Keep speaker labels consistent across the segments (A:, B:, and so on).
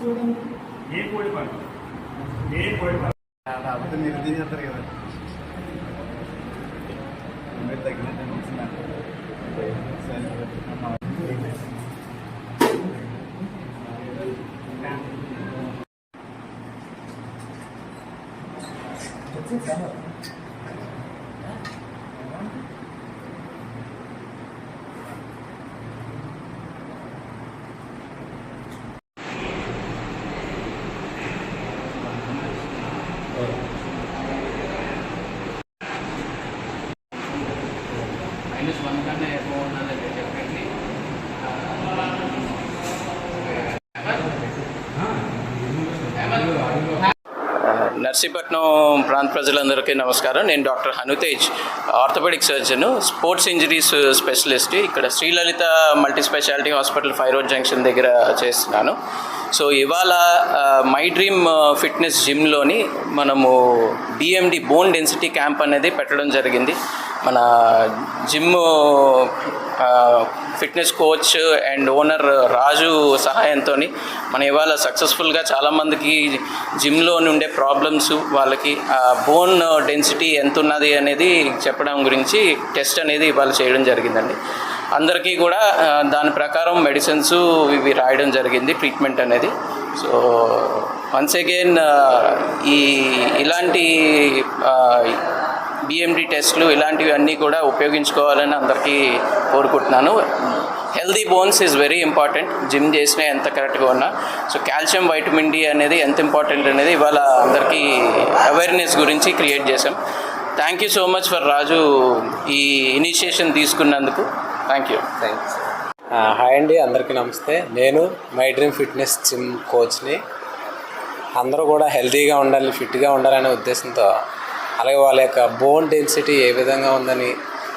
A: చూడండి
B: ఏ కోడి పండు ఏ కోడి పండు
C: కాకపోతే మీరు తీసేస్తారు కదా మీరు తగ్గినట్టు
D: మైనస్ వన్ కన్నా ఎక్కువ ఉండాలంటే చెప్పండి నర్సీపట్నం ప్రాంత ప్రజలందరికీ నమస్కారం. నేను doctor Hanutej orthopaedic surgeon sports injuries specialist ఇక్కడ Srilalitha multi speciality hospital five road junction దగ్గర చేస్తున్నాను. సో ఇవాళ మై డ్రీమ్ ఫిట్నెస్ జిమ్లోని మనము బిఎండి బోన్ డెన్సిటీ క్యాంప్ అనేది పెట్టడం జరిగింది. మన gym fitness coach and owner Raju సహాయంతో మనం ఇవాళ సక్సెస్ఫుల్గా చాలామందికి జిమ్లో ఉండే ప్రాబ్లమ్స్ వాళ్ళకి బోన్ డెన్సిటీ ఎంత ఉన్నది అనేది చెప్పడం గురించి టెస్ట్ అనేది ఇవాళ చేయడం జరిగిందండి. అందరికీ కూడా దాని ప్రకారం మెడిసిన్స్ ఇవి రాయడం జరిగింది ట్రీట్మెంట్ అనేది. సో వన్స్ అగైన్ ఈ ఇలాంటి బిఎండి టెస్ట్లు ఇలాంటివి అన్నీ కూడా ఉపయోగించుకోవాలని అందరికీ కోరుకుంటున్నాను. Healthy bones is very important gym చేసినా ఎంత కరెక్ట్గా ఉన్నా. సో కాల్షియం వైటమిన్ డి అనేది ఎంత ఇంపార్టెంట్ అనేది ఇవాళ అందరికీ అవేర్నెస్ గురించి క్రియేట్ చేశాం. Thank you so much for Raju ఈ ఇనిషియేషన్ తీసుకున్నందుకు. థ్యాంక్ యూ
E: థ్యాంక్స్ హాయ్ అండి అందరికీ నమస్తే. నేను మై డ్రీమ్ ఫిట్నెస్ జిమ్ కోచ్ని అందరూ కూడా హెల్తీగా ఉండాలి ఫిట్గా ఉండాలనే ఉద్దేశంతో అలాగే వాళ్ళ యొక్క బోన్ డెన్సిటీ ఏ విధంగా ఉందని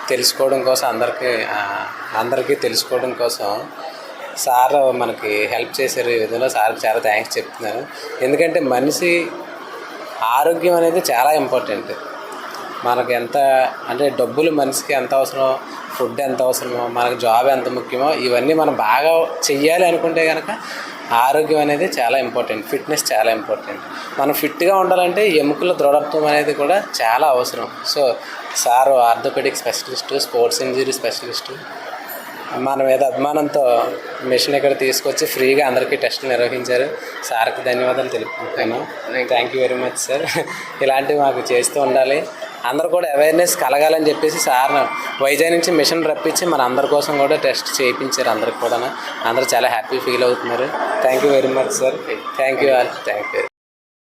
E: తెలుసుకోవడం కోసం అందరికీ అందరికీ తెలుసుకోవడం కోసం సార్ మనకి హెల్ప్ చేశారు ఈ విధంగా. సార్కి చాలా థ్యాంక్స్ చెప్తున్నాను ఎందుకంటే మనిషి ఆరోగ్యం అనేది చాలా ఇంపార్టెంట్ మనకు ఎంత అంటే డబ్బులు మనిషికి ఎంత అవసరమో ఫుడ్ ఎంత అవసరమో మనకు జాబ్ ఎంత ముఖ్యమో ఇవన్నీ మనం బాగా చెయ్యాలి అనుకుంటే కనుక ఆరోగ్యం అనేది చాలా ఇంపార్టెంట్ ఫిట్నెస్ చాలా ఇంపార్టెంట్. మనం ఫిట్గా ఉండాలంటే ఎముకల దృఢత్వం అనేది కూడా చాలా అవసరం. So sir orthopaedic specialist sports injury specialist మన మీద అభిమానంతో మిషన్ ఇక్కడ తీసుకొచ్చి ఫ్రీగా అందరికీ టెస్టులు నిర్వహించారు. సార్కి ధన్యవాదాలు తెలుపుకుంటాను thank you very much sir ఇలాంటివి మాకు చేస్తూ ఉండాలి. అందరూ కూడా అవేర్నెస్ కలగాలని చెప్పేసి సార్ వైజాగ్ నుంచి మిషన్ రప్పించి మన అందరి కోసం కూడా టెస్ట్ చేయించారు అందరికి కూడా అందరూ చాలా హ్యాపీ ఫీల్ అవుతున్నారు. Thank you very much sir thank you all thank you